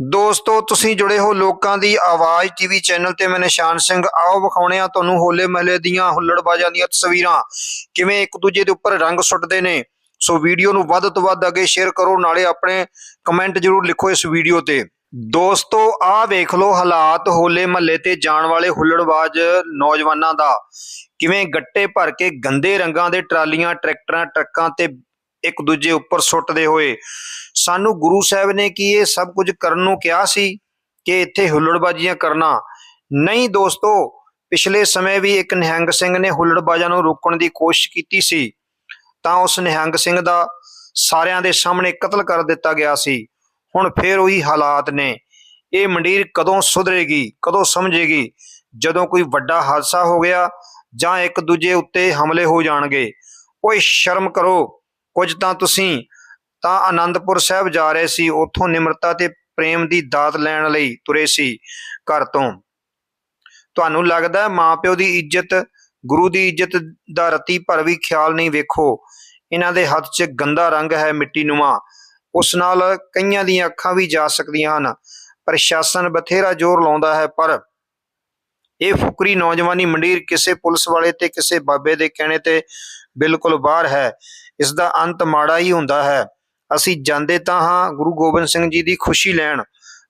ਦੋਸਤੋ, ਤੁਸੀਂ ਜੁੜੇ ਹੋ ਲੋਕਾਂ ਦੀ ਆਵਾਜ਼ ਟੀਵੀ ਚੈਨਲ ਤੇ। ਮੈਂ ਨਿਸ਼ਾਨ ਸਿੰਘ। ਆਓ ਵਿਖਾਉਣੇ ਆ ਤੁਹਾਨੂੰ ਹੋਲੇ ਮਹੱਲੇ ਦੀਆਂ ਹੁੱਲੜਬਾਜ਼ਾਂ ਦੀਆਂ ਤਸਵੀਰਾਂ। ਕਿਵੇਂ ਇੱਕ ਦੂਜੇ ਦੇ ਉੱਪਰ ਰੰਗ ਸੁੱਟਦੇ ਨੇ। ਸੋ ਵੀਡੀਓ ਨੂੰ ਵੱਧ ਤੋਂ ਵੱਧ ਅੱਗੇ ਸ਼ੇਅਰ ਕਰੋ, ਨਾਲੇ ਆਪਣੇ ਕਮੈਂਟ ਜਰੂਰ ਲਿਖੋ ਇਸ ਵੀਡੀਓ ਤੇ। ਦੋਸਤੋ, ਆਹ ਵੇਖ ਲਓ ਹਾਲਾਤ ਹੋਲੇ ਮਹੱਲੇ ਤੇ ਜਾਣ ਵਾਲੇ ਹੁੱਲੜਬਾਜ਼ ਨੌਜਵਾਨਾਂ ਦਾ। ਕਿਵੇਂ ਗੱਟੇ ਭਰ ਕੇ ਗੰਦੇ ਰੰਗਾਂ ਦੇ ਟਰਾਲੀਆਂ, ਟਰੈਕਟਰਾਂ, ਟਰੱਕਾਂ ਤੇ ਇੱਕ ਦੂਜੇ ਉੱਪਰ ਸੁੱਟਦੇ ਹੋਏ। ਸਾਨੂੰ ਗੁਰੂ ਸਾਹਿਬ ਨੇ ਕੀ ਇਹ ਸਭ ਕੁਝ ਕਰਨ ਨੂੰ ਕਿਹਾ ਸੀ ਕਿ ਇੱਥੇ ਹੁੱਲੜਬਾਜ਼ੀਆਂ ਕਰਨਾ। ਨਹੀਂ ਦੋਸਤੋ, ਪਿਛਲੇ ਸਮੇਂ ਵੀ ਇੱਕ ਨਿਹੰਗ ਸਿੰਘ ਨੇ ਹੁੱਲੜਬਾਜ਼ਾਂ ਨੂੰ ਰੋਕਣ ਦੀ ਕੋਸ਼ਿਸ਼ ਕੀਤੀ ਸੀ, ਤਾਂ ਉਸ ਨਿਹੰਗ ਸਿੰਘ ਦਾ ਸਾਰਿਆਂ ਦੇ ਸਾਹਮਣੇ ਕਤਲ ਕਰ ਦਿੱਤਾ ਗਿਆ ਸੀ। ਹੁਣ ਫੇਰ ਉਹੀ ਹਾਲਾਤ ਨੇ। ਇਹ ਮੰਡੀਰ ਕਦੋਂ ਸੁਧਰੇਗੀ, ਕਦੋਂ ਸਮਝੇਗੀ? ਜਦੋਂ ਕੋਈ ਵੱਡਾ ਹਾਦਸਾ ਹੋ ਗਿਆ ਜਾਂ ਇੱਕ ਦੂਜੇ ਉੱਤੇ ਹਮਲੇ ਹੋ ਜਾਣਗੇ। ਓਏ ਸ਼ਰਮ ਕਰੋ, ਕੁਝ ਤਾਂ ਤੁਸੀਂ ਤਾਂ ਆਨੰਦਪੁਰ ਸਾਹਿਬ ਜਾ ਰਹੇ ਸੀ। ਉੱਥੋਂ ਨਿਮਰਤਾ ਤੇ ਪ੍ਰੇਮ ਦੀ ਦਾਤ ਲੈਣ ਲਈ ਤੁਰੇ ਸੀ ਘਰ ਤੋਂ। ਤੁਹਾਨੂੰ ਲੱਗਦਾ ਹੈ ਮਾਪਿਓ ਦੀ ਇੱਜ਼ਤ, ਗੁਰੂ ਦੀ ਇੱਜ਼ਤ ਦਾ ਰਤੀ ਭਰ ਵੀ ਖਿਆਲ ਨਹੀਂ ਵੇਖੋ। ਇਹਨਾਂ ਦੇ ਹੱਥ 'ਚ ਗੰਦਾ ਰੰਗ ਹੈ ਮਿੱਟੀ ਨੂੰਆ ਉਸ ਨਾਲ ਕਈਆਂ ਦੀਆਂ ਅੱਖਾਂ ਵੀ ਜਾ ਸਕਦੀਆਂ ਹਨ। ਪ੍ਰਸ਼ਾਸਨ ਬਥੇਰਾ ਜ਼ੋਰ ਲਾਉਂਦਾ ਹੈ, ਪਰ ਇਹ ਫੁਕਰੀ ਨੌਜਵਾਨੀ ਮੰਡੀਰ ਕਿਸੇ ਪੁਲਿਸ ਵਾਲੇ ਤੇ ਕਿਸੇ ਬਾਬੇ ਦੇ ਕਹਿਣੇ ਤੇ ਬਿਲਕੁਲ ਬਾਹਰ ਹੈ। ਇਸ ਦਾ ਅੰਤ ਮਾੜਾ ਹੀ ਹੁੰਦਾ ਹੈ। ਅਸੀਂ ਜਾਂਦੇ ਤਾਂ ਹਾਂ ਗੁਰੂ ਗੋਬਿੰਦ ਸਿੰਘ ਜੀ ਦੀ ਖੁਸ਼ੀ ਲੈਣ,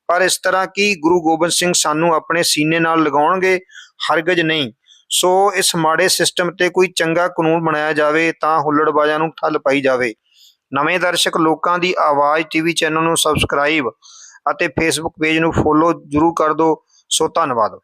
ਪਰ ਇਸ ਤਰ੍ਹਾਂ ਕੀ ਗੁਰੂ ਗੋਬਿੰਦ ਸਿੰਘ ਸਾਨੂੰ ਆਪਣੇ ਸੀਨੇ ਨਾਲ ਲਗਾਉਣਗੇ? ਹਰਗਜ ਨਹੀਂ। ਸੋ ਇਸ ਮਾੜੇ ਸਿਸਟਮ ਤੇ ਕੋਈ ਚੰਗਾ ਕਾਨੂੰਨ ਬਣਾਇਆ ਜਾਵੇ ਤਾਂ ਹੁੱਲੜਬਾਜ਼ਾਂ ਨੂੰ ਠੱਲ ਪਾਈ ਜਾਵੇ। ਨਵੇਂ ਦਰਸ਼ਕ ਲੋਕਾਂ ਦੀ ਆਵਾਜ਼ ਟੀਵੀ ਚੈਨਲ ਨੂੰ ਸਬਸਕ੍ਰਾਈਬ ਅਤੇ ਫੇਸਬੁੱਕ ਪੇਜ ਨੂੰ ਫੋਲੋ ਜਰੂਰ ਕਰ ਦਿਓ। ਸੋ ਧੰਨਵਾਦ।